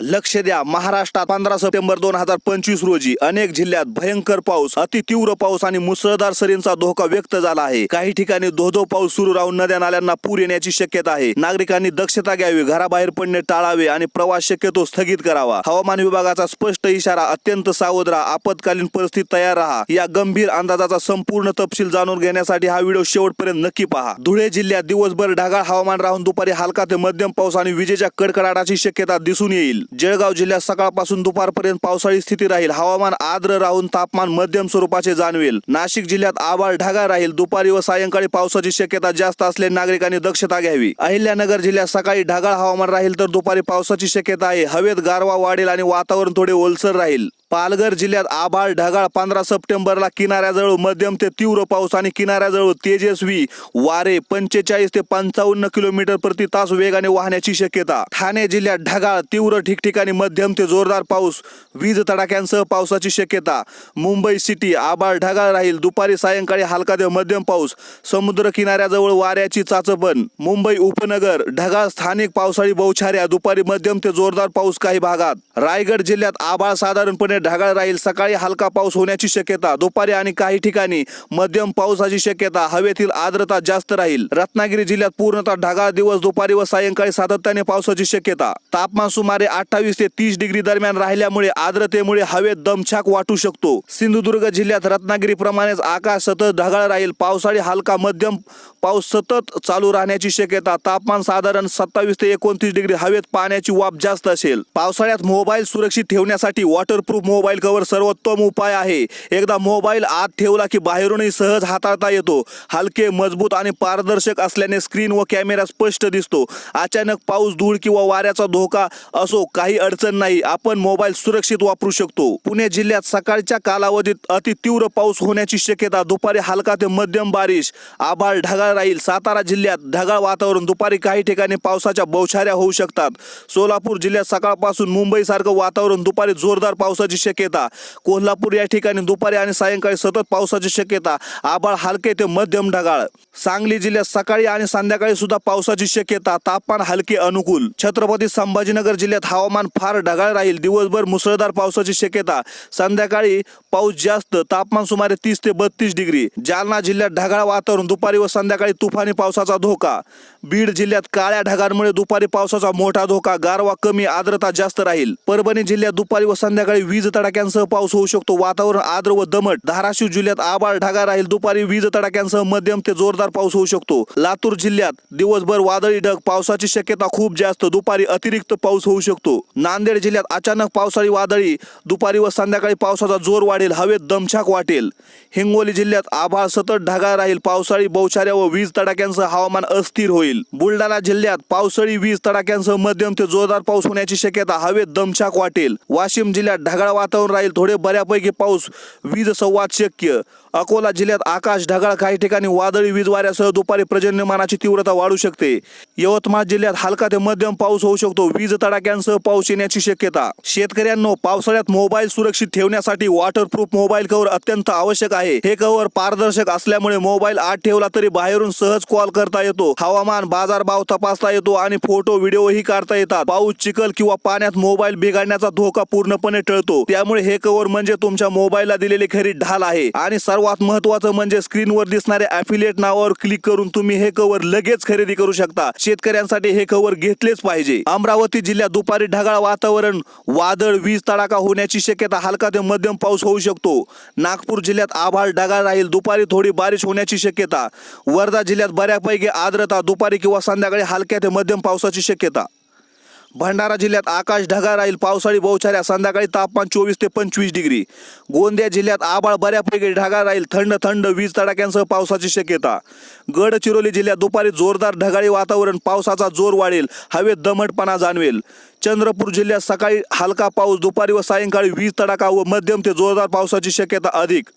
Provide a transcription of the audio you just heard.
लक्ष द्या महाराष्ट्रात पंधरा सप्टेंबर दोन हजार पंचवीस रोजी अनेक जिल्ह्यात भयंकर पाऊस अति तीव्र पाऊस आणि मुसळधार सरींचा धोका व्यक्त झाला आहे. काही ठिकाणी धोधो पाऊस सुरू राहून नद्या नाल्यांना पूर येण्याची शक्यता आहे. नागरिकांनी दक्षता घ्यावी घराबाहेर पडणे टाळावे आणि प्रवास शक्यतो स्थगित करावा. हवामान विभागाचा स्पष्ट इशारा अत्यंत सावध राहा आपत्कालीन परिस्थिती तयार राहा. या गंभीर अंदाजाचा संपूर्ण तपशील जाणून घेण्यासाठी हा व्हिडिओ शेवटपर्यंत नक्की पहा. धुळे जिल्ह्यात दिवसभर ढगाळ हवामान राहून दुपारी हलका ते मध्यम पाऊस आणि विजेच्या कडकडाटाची शक्यता दिसून येईल. जळगाव जिल्ह्यात सकाळपासून दुपारपर्यंत पावसाळी स्थिती राहील. हवामान आर्द्र राहून तापमान मध्यम स्वरूपाचे जाणवेल. नाशिक जिल्ह्यात आभाळ ढगाळ राहील. दुपारी व सायंकाळी पावसाची शक्यता जास्त असल्याने नागरिकांनी दक्षता घ्यावी. अहिल्यानगर जिल्ह्यात सकाळी ढगाळ हवामान राहील तर दुपारी पावसाची शक्यता आहे. हवेत गारवा वाढेल आणि वातावरण थोडे ओलसर राहील. पालघर जिल्ह्यात आभाळ ढगाळ पंधरा सप्टेंबरला किनाऱ्याजवळ मध्यम ते तीव्र पाऊस आणि किनाऱ्याजवळ तेजस्वी वारे पंचेचाळीस ते पंचावन्न किलोमीटर प्रति तास वेगाने वाहण्याची शक्यता. ठाणे जिल्ह्यात ढगाळ तीव्र ठिकाणी ठिकठिकाणी मध्यम ते जोरदार पाऊस वीज तडाख्यांसह पावसाची शक्यता. मुंबई सिटी आभाळ ढगाळ राहील. दुपारी सायंकाळी हलका ते मध्यम पाऊस. समुद्र किनाऱ्याजवळ वाऱ्याची चाचपण. मुंबई उपनगर ढगाळ स्थानिक पावसाळी बौछाऱ्या. दुपारी मध्यम ते जोरदार पाऊस काही भागात. रायगड जिल्ह्यात आभाळ साधारणपणे ढगाळ राहील. सकाळी हलका पाऊस होण्याची शक्यता. दुपारी आणि काही ठिकाणी मध्यम पावसाची शक्यता. हवेतील आर्द्रता जास्त राहील. रत्नागिरी जिल्ह्यात पूर्णतः ढगाळ दिवस. दुपारी व सायंकाळी सातत्याने पावसाची शक्यता. तापमान सुमारे आठ अठ्ठावीस ते तीस डिग्री दरम्यान राहिल्यामुळे आर्द्रतेमुळे हवेत दमछाक वाटू शकतो. सिंधुदुर्ग जिल्ह्यात रत्नागिरी प्रमाणेच आकाश सतत ढगाळ राहील. पावसाळी हलका मध्यम पाऊस सतत चालू राहण्याची शक्यता. तापमान साधारण सत्तावीस ते एकोणतीस डिग्री हवेत पाण्याची वाफ जास्त असेल. पावसाळ्यात मोबाईल सुरक्षित ठेवण्यासाठी वॉटरप्रूफ मोबाईल कव्हर सर्वोत्तम उपाय आहे. एकदा मोबाईल आत ठेवला की बाहेरूनही सहज हाताळता येतो. हलके मजबूत आणि पारदर्शक असल्याने स्क्रीन व कॅमेरा स्पष्ट दिसतो. अचानक पाऊस धूळ किंवा वाऱ्याचा धोका असो काही अडचण नाही. आपण मोबाईल सुरक्षित वापरू शकतो. पुणे जिल्ह्यात सकाळच्या कालावधीत अति तीव्र पाऊस होण्याची शक्यता. दुपारी हलका ते मध्यम बारिश. आभाळ ढगाळ राहील. सातारा जिल्ह्यात ढगाळ वातावरण. दुपारी काही ठिकाणी पावसाच्या बौछाऱ्या होऊ शकतात. सोलापूर जिल्ह्यात सकाळपासून मुंबईसारखं वातावरण. दुपारी जोरदार पावसाची शक्यता. कोल्हापूर या ठिकाणी दुपारी आणि सायंकाळी सतत पावसाची शक्यता. आभाळ हलके ते मध्यम ढगाळ. सांगली जिल्ह्यात सकाळी आणि संध्याकाळी सुद्धा पावसाची शक्यता. तापमान हलके अनुकूल. छत्रपती संभाजीनगर जिल्ह्यात हवामान फार ढगाळ राहील. दिवसभर मुसळधार पावसाची शक्यता. संध्याकाळी पाऊस जास्त तापमान सुमारे तीस ते बत्तीस डिग्री. जालना जिल्ह्यात ढगाळ वातावरण दुपारी व संध्याकाळी तुफानी पावसाचा धोका. बीड जिल्ह्यात काळ्या ढगांमुळे दुपारी पावसाचा मोठा धोका गारवा कमी आर्द्रता जास्त राहील. परभणी जिल्ह्यात दुपारी व संध्याकाळी वीज तडाख्यांसह पाऊस होऊ शकतो. वातावरण आर्द्र व दमट. धाराशिव जिल्ह्यात आभाळ ढगाळ राहील. दुपारी वीज तडाख्यांसह मध्यम ते जोरदार पाऊस होऊ शकतो. लातूर जिल्ह्यात दिवसभर वादळी ढग पावसाची शक्यता खूप जास्त. दुपारी अतिरिक्त पाऊस होऊ शकतो. नांदेड जिल्ह्यात अचानक पावसाळी वादळी. दुपारी व संध्याकाळी पावसाचा जोर वाढेल हवेत दमछाक वाटेल. हिंगोली जिल्ह्यात आभाळ सतत ढगाळ राहील पावसाळी बौछाऱ्या व वीज तडाख्यांसह हवामान अस्थिर होईल. बुलढाणा जिल्ह्यात पावसाळी वीज तडाख्यांसह मध्यम ते जोरदार पाऊस होण्याची शक्यता हवेत दमछाक वाटेल. वाशिम जिल्ह्यात ढगाळ वातावरण राहील थोडे बऱ्यापैकी पाऊस वीज संवाद शक्य. अकोला जिल्ह्यात आकाश ढगाळ काही ठिकाणी वादळी वीज वाऱ्यासह दुपारी पर्जन्यमानाची तीव्रता वाढू शकते. यवतमाळ जिल्ह्यात हलका ते मध्यम पाऊस होऊ शकतो वीज तडाख्यांसह पाऊस येण्याची शक्यता. शेतकऱ्यांनो पावसाळ्यात मोबाईल सुरक्षित ठेवण्यासाठी वॉटरप्रूफ मोबाईल कव्हर अत्यंत आवश्यक आहे. हे कव्हर पारदर्शक असल्यामुळे मोबाईल आत ठेवला तरी बाहेरून सहज कॉल करता येतो. हवामान बाजारभाव तपासता येतो आणि फोटो व्हिडिओही काढता येतात. पाऊस चिखल किंवा पाण्यात मोबाईल बिघडण्याचा धोका पूर्णपणे टळतो. त्यामुळे हे कव्हर म्हणजे तुमच्या मोबाईलला दिलेली खरी ढाल आहे. आणि सर्वात महत्वाचं म्हणजे स्क्रीनवर दिसणाऱ्या अफिलिएट नावावर क्लिक करून तुम्ही हे कव्हर लगेच खरेदी करू शकता. शेतकऱ्यांसाठी हे कव्हर घेतलेच पाहिजे. अमरावती जिल्ह्यात दुपारी ढगाळ वातावरण वादळ वीज तडाखा होण्याची शक्यता हलका ते मध्यम पाऊस होऊ शकतो. नागपूर जिल्ह्यात आभाळ ढगाळ राहील दुपारी थोडी बारिश होण्याची शक्यता. वर्धा जिल्ह्यात बऱ्यापैकी आर्द्रता दुपारी किंवा संध्याकाळी हलक्या ते मध्यम पावसाची शक्यता. भंडारा जिल्ह्यात आकाश ढगाळ राहील पावसाळी बहुचाऱ्या संध्याकाळी तापमान चोवीस ते पंचवीस डिग्री. गोंदिया जिल्ह्यात आभाळ बऱ्यापैकी ढगाळ राहील थंड थंड वीज तडाख्यांसह पावसाची शक्यता. गडचिरोली जिल्ह्यात दुपारी जोरदार ढगाळी वातावरण पावसाचा जोर वाढेल हवेत दमटपणा जाणवेल. चंद्रपूर जिल्ह्यात सकाळी हलका पाऊस दुपारी व सायंकाळी वीज तडाखा व मध्यम ते जोरदार पावसाची शक्यता अधिक.